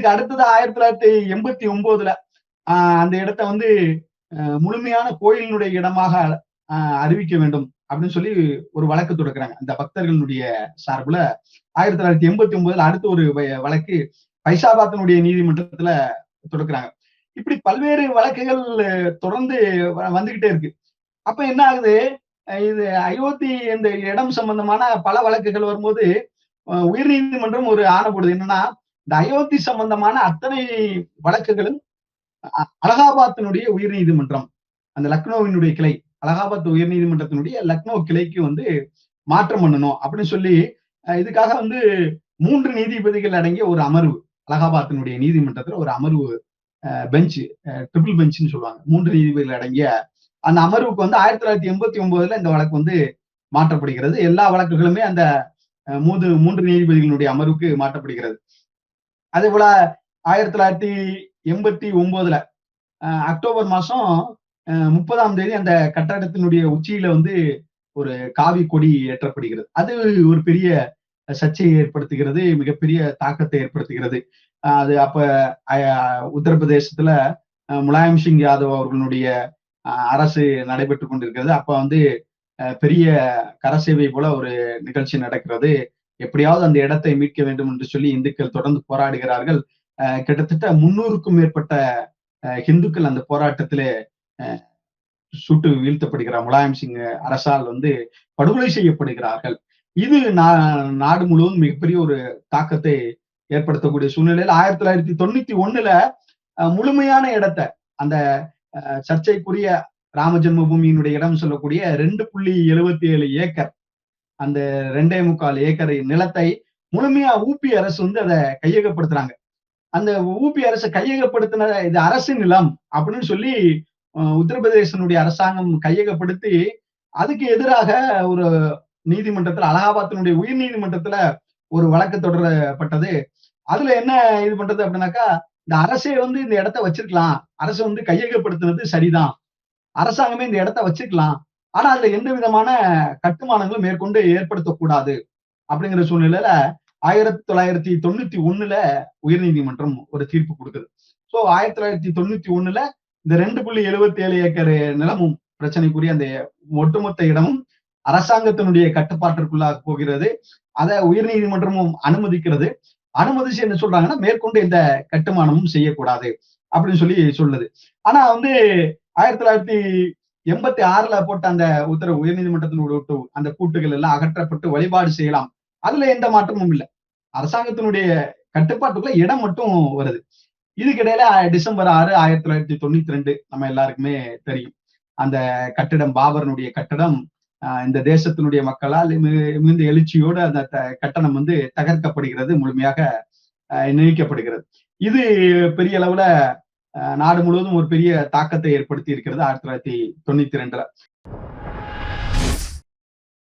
இதுக்கு அடுத்தது ஆயிரத்தி தொள்ளாயிரத்தி எண்பத்தி ஒன்பதுல அந்த இடத்த வந்து முழுமையான கோயிலினுடைய இடமாக அறிவிக்க வேண்டும் அப்படின்னு சொல்லி ஒரு வழக்கு தொடுக்கிறாங்க. அந்த பக்தர்களுடைய சார்புல ஆயிரத்தி தொள்ளாயிரத்தி எண்பத்தி ஒன்பதுல அடுத்த ஒரு வழக்கு பைசாபாத்தினுடைய நீதிமன்றத்துல தொடக்குறாங்க. இப்படி பல்வேறு வழக்குகள் தொடர்ந்து வந்துகிட்டே இருக்கு. அப்ப என்ன ஆகுது? இது அயோத்தி இந்த இடம் சம்பந்தமான பல வழக்குகள் வரும்போது உயர் உயர்நீதிமன்றம் ஒரு ஆணை போடுது என்னன்னா இந்த அயோத்தி சம்பந்தமான அத்தனை வழக்குகளும் அலகாபாத்தினுடைய அலகாபாத்தினுடைய உயர்நீதிமன்றம் அந்த லக்னோவினுடைய கிளை அலகாபாத் உயர்நீதிமன்றத்தினுடைய லக்னோ கிளைக்கு வந்து மாற்றம் பண்ணணும் அப்படின்னு சொல்லி இதுக்காக வந்து மூன்று நீதிபதிகள் அடங்கிய ஒரு அமர்வு அலகாபாத்தினுடைய நீதிமன்றத்துல ஒரு அமர்வு பெஞ்ச் ட்ரிபிள் பெஞ்ச்னு சொல்லுவாங்க. மூன்று நீதிபதிகள் அடங்கிய அந்த அமர்வுக்கு வந்து ஆயிரத்தி தொள்ளாயிரத்தி எண்பத்தி ஒன்பதுல இந்த வழக்கு வந்து மாற்றப்படுகிறது. எல்லா வழக்குகளுமே அந்த மூன்று மூன்று நீதிபதிகளுடைய அமர்வுக்கு மாற்றப்படுகிறது. அதே போல ஆயிரத்தி தொள்ளாயிரத்தி எண்பத்தி ஒன்பதுல அஹ், அக்டோபர் மாசம் அஹ், முப்பதாம் தேதி அந்த கட்டடத்தினுடைய உச்சியில வந்து ஒரு காவி கொடி ஏற்றப்படுகிறது. அது ஒரு பெரிய சர்ச்சையை ஏற்படுத்துகிறது மிகப்பெரிய தாக்கத்தை ஏற்படுத்துகிறது. அஹ், அது அப்ப உத்தரப்பிரதேசத்துல முலாயம் சிங் யாதவ் அவர்களுடைய அரசு நடைபெற்று கொண்டிருக்கிறது. அப்ப வந்து அஹ், பெரிய கரசேவை போல ஒரு நிகழ்ச்சி நடக்கிறது. எப்படியாவது அந்த இடத்தை மீட்க வேண்டும் என்று சொல்லி இந்துக்கள் தொடர்ந்து போராடுகிறார்கள். அஹ், கிட்டத்தட்ட முன்னூறுக்கும் மேற்பட்ட அஹ், அந்த போராட்டத்திலே சுட்டு வீழ்த்தப்படுகிறார் முலாயம் சிங் அரசால் வந்து படுகொலை செய்யப்படுகிறார்கள். இது நா- நாடு முழுவதும் மிகப்பெரிய ஒரு தாக்கத்தை ஏற்படுத்தக்கூடிய சூழ்நிலையில் ஆயிரத்தி தொள்ளாயிரத்தி தொண்ணூத்தி ஒண்ணுல அஹ், முழுமையான இடத்தை அந்த அஹ், சர்ச்சைக்குரிய ராம ஜென்மபூமியினுடைய இடம் சொல்லக்கூடிய ரெண்டு புள்ளி எழுபத்தி ஏழு ஏக்கர் அந்த ரெண்டே முக்கால் ஏக்கரை நிலத்தை முழுமையா ஊபி அரசு வந்து அதை கையகப்படுத்துறாங்க. அந்த ஊபி அரசு கையகப்படுத்தின இது அரசு நிலம் அப்படின்னு சொல்லி உத்தரப்பிரதேசனுடைய அரசாங்கம் கையகப்படுத்தி அதுக்கு எதிராக ஒரு நீதிமன்றத்துல அலகாபாத்தினுடைய உயர் நீதிமன்றத்துல ஒரு வழக்கு தொடரப்பட்டது. அதுல என்ன இது பண்றது அப்படின்னாக்கா இந்த அரசே வந்து இந்த இடத்த வச்சிருக்கலாம். அரசு வந்து கையகப்படுத்தினது சரிதான். அரசாங்கமே இந்த இடத்த வச்சிருக்கலாம். ஆனா அதுல எந்த விதமான கட்டுமானங்களும் மேற்கொண்டு ஏற்படுத்தக்கூடாது அப்படிங்கிற சூழ்நிலையில ஆயிரத்தி தொள்ளாயிரத்தி தொண்ணூத்தி ஒண்ணுல உயர்நீதிமன்றம் ஒரு தீர்ப்பு கொடுக்குது. சோ ஆயிரத்தி தொள்ளாயிரத்தி தொண்ணூத்தி ஒண்ணுல இந்த ரெண்டு புள்ளி எழுபத்தி ஏழு ஏக்கர் நிலமும் பிரச்சனைக்குரிய அந்த ஒட்டுமொத்த இடமும் அரசாங்கத்தினுடைய கட்டுப்பாட்டிற்குள்ளாக போகிறது. அதை உயர்நீதிமன்றமும் அனுமதிக்கிறது. அனுமதிச்சு என்ன சொல்றாங்கன்னா மேற்கொண்டு இந்த கட்டுமானமும் செய்யக்கூடாது அப்படின்னு சொல்லி சொல்லுது. ஆனா வந்து ஆயிரத்தி தொள்ளாயிரத்தி எண்பத்தி ஆறுல போட்ட அந்த உத்தரவு உயர்நீதிமன்றத்தினுடைய உத்தரவு அந்த கூட்டுகள் எல்லாம் அகற்றப்பட்டு வழிபாடு செய்யலாம். அதுல எந்த மாற்றமும் இல்லை. அரசாங்கத்தினுடைய கட்டுப்பாட்டுக்குள்ள இடம் மட்டும் வருது. இதுக்கிடையில டிசம்பர் ஆறு ஆயிரத்தி தொள்ளாயிரத்தி தொண்ணூத்தி ரெண்டு நம்ம எல்லாருக்குமே தெரியும். அந்த கட்டிடம் பாபரனுடைய கட்டடம் ஆஹ் இந்த தேசத்தினுடைய மக்களால் மிகுந்த எழுச்சியோடு அந்த த- கட்டணம் வந்து தகர்க்கப்படுகிறது முழுமையாக ஆஹ் இது பெரிய அளவுல நாடு முழுவதும் ஒரு பெரிய தாக்கத்தை ஏற்படுத்தி இருக்கிறது ஆயிரத்தி தொள்ளாயிரத்தி தொண்ணூத்தி ரெண்டுல.